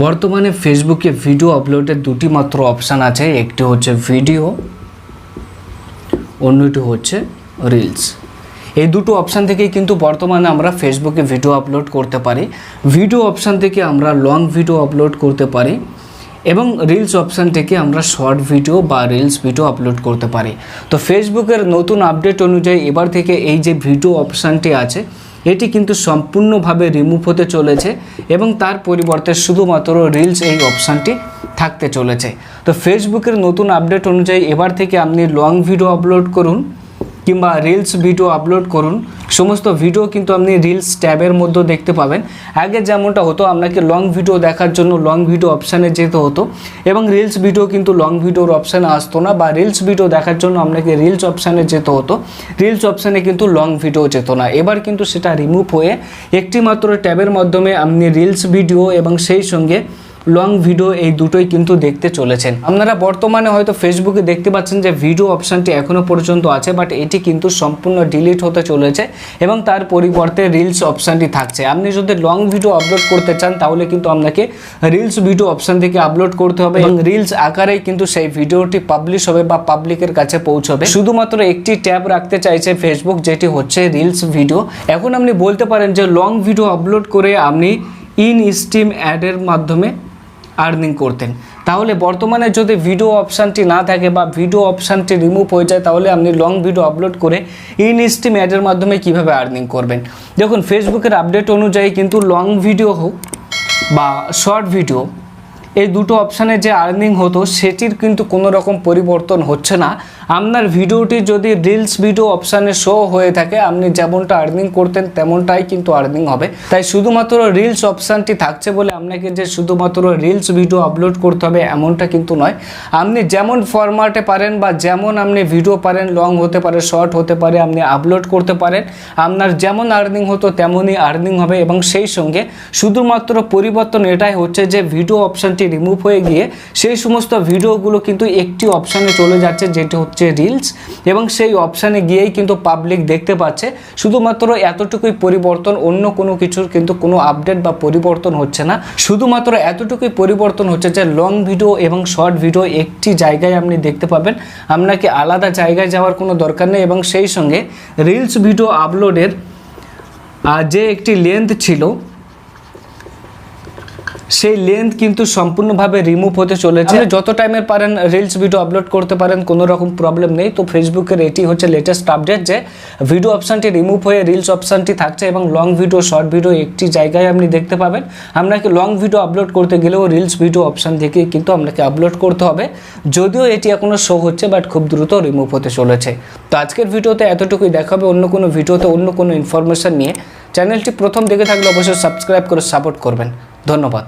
বর্তমানে ফেসবুকে ভিডিও আপলোডের দুটি মাত্র অপশান আছে। একটি হচ্ছে ভিডিও, অন্যটি হচ্ছে রিলস এই দুটো অপশান থেকেই কিন্তু বর্তমানে আমরা ফেসবুকে ভিডিও আপলোড করতে পারি। ভিডিও অপশান থেকে আমরা লং ভিডিও আপলোড করতে পারি এবং রিলস অপশান থেকে আমরা শর্ট ভিডিও বা রিলস ভিডিও আপলোড করতে পারি। তো ফেসবুকের নতুন আপডেট অনুযায়ী এবার থেকে এই যে ভিডিও অপশানটি আছে এটি কিন্তু সম্পূর্ণভাবে রিমুভ হতে চলেছে এবং তার পরিবর্তে শুধুমাত্র রিলস এই অপশানটি থাকতে চলেছে। তো ফেসবুকের নতুন আপডেট অনুযায়ী এবার থেকে আপনি লং ভিডিও আপলোড করুন। কিংবা রিলস ভিডিও আপলোড করুন। সমস্ত ভিডিও কিন্তু আপনি রিলস ট্যাবের মধ্যে দেখতে পাবেন। আগে যেমনটা হতো আপনাকে লং ভিডিও দেখার জন্য লং ভিডিও অপশানে যেতে হতো এবং রিলস ভিডিও কিন্তু লং ভিডিওর অপশানে আসতো না বা রিলস ভিডিও দেখার জন্য আপনাকে রিলস অপশানে যেতে হতো। রিলস অপশানে কিন্তু লং ভিডিও যেত না। এবার কিন্তু সেটা রিমুভ হয়ে একটি মাত্র ট্যাবের মাধ্যমে আপনি রিলস ভিডিও এবং সেই সঙ্গে লং ভিডিও এই দুটোই কিন্তু দেখতে চলেছেন। আপনারা বর্তমানে হয়তো ফেসবুকে দেখতে পাচ্ছেন যে ভিডিও অপশানটি এখনও পর্যন্ত আছে বাট এটি কিন্তু সম্পূর্ণ ডিলিট হতে চলেছে এবং তার পরিবর্তে রিলস অপশানটি থাকছে। আপনি যদি লং ভিডিও আপলোড করতে চান, তাহলে কিন্তু আপনাকে রিলস ভিডিও অপশান থেকে আপলোড করতে হবে এবং রিলস আকারেই কিন্তু সেই ভিডিওটি পাবলিশ হবে বা পাবলিকের কাছে পৌঁছবে। শুধুমাত্র একটি ট্যাব রাখতে চাইছে ফেসবুক যেটি হচ্ছে রিলস ভিডিও এখন আপনি বলতে পারেন যে লং ভিডিও আপলোড করে আপনি ইন স্টিম অ্যাডের মাধ্যমে আর্নিং করতেন। তাহলে বর্তমানে যদি ভিডিও অপশানটি না থাকে বা ভিডিও অপশানটি রিমুভ হয়ে যায়, তাহলে আপনি লং ভিডিও আপলোড করে ইন স্টিম অ্যাডের মাধ্যমে কীভাবে আর্নিং করবেন? দেখুন ফেসবুকের আপডেট অনুযায়ী কিন্তু লং ভিডিও হোক বা শর্ট ভিডিও এই দুটো অপশানে যে আর্নিং হতো, সেটির কিন্তু কোনো রকম পরিবর্তন হচ্ছে না। আপনার ভিডিওটি যদি রিলস ভিডিও অপশানে শো হয়ে থাকে, আপনি যেমনটা আর্নিং করতেন, তেমনটাই কিন্তু আর্নিং হবে। তাই শুধুমাত্র রিলস অপশানটি থাকছে বলে আপনাকে যে শুধুমাত্র রিলস ভিডিও আপলোড করতে হবে, এমনটা কিন্তু নয়। আপনি যেমন ফরম্যাটে পারেন বা যেমন আপনি ভিডিও পারেন লং হতে পারে শর্ট হতে পারে, আপনি আপলোড করতে পারেন, আপনার যেমন আর্নিং হতো, তেমনই আর্নিং হবে। এবং সেই সঙ্গে শুধুমাত্র পরিবর্তন এটাই হচ্ছে যে ভিডিও অপশানটি রিমুভ হয়ে গিয়ে সেই সমস্ত ভিডিওগুলো কিন্তু একটি অপশানে চলে যাচ্ছে, যেটি হচ্ছে রিলস এবং সেই অপশানে গিয়েই কিন্তু পাবলিক দেখতে পাচ্ছে। শুধুমাত্র এতটুকুই পরিবর্তন, অন্য কোনো কিছুর কিন্তু কোনো আপডেট বা পরিবর্তন হচ্ছে না। শুধুমাত্র এতটুকুই পরিবর্তন হচ্ছে যে লং ভিডিও এবং শর্ট ভিডিও একটি জায়গায় আপনি দেখতে পাবেন। আপনাকে আলাদা জায়গায় যাওয়ার কোনো দরকার নেই এবং সেই সঙ্গে রিলস ভিডিও আপলোডের যে একটি লেন্থ ছিল সেই লেন্থ কিন্তু সম্পূর্ণভাবে রিমুভ হতে চলেছে। আপনি যত টাইমের পারেন রিলস ভিডিও আপলোড করতে পারেন কোনো রকম প্রবলেম নেই। তো ফেসবুকের এটি হচ্ছে লেটেস্ট আপডেট যে ভিডিও অপশানটি রিমুভ হয়ে রিলস অপশানটি থাকছে এবং লং ভিডিও শর্ট ভিডিও একটি জায়গায় আপনি দেখতে পাবেন। আপনাকে লং ভিডিও আপলোড করতে গেলেও রিলস ভিডিও অপশান থেকে কিন্তু আপনাকে আপলোড করতে হবে। যদিও এটি এখনও শো হচ্ছে বাট খুব দ্রুত রিমুভ হতে চলেছে। তো আজকের ভিডিওতে এতটুকুই। দেখাবে অন্য কোনো ভিডিওতে অন্য কোনো ইনফরমেশন নিয়ে। চ্যানেলটি প্রথম দেখে থাকলে অবশ্যই সাবস্ক্রাইব করে সাপোর্ট করবেন। ধন্যবাদ।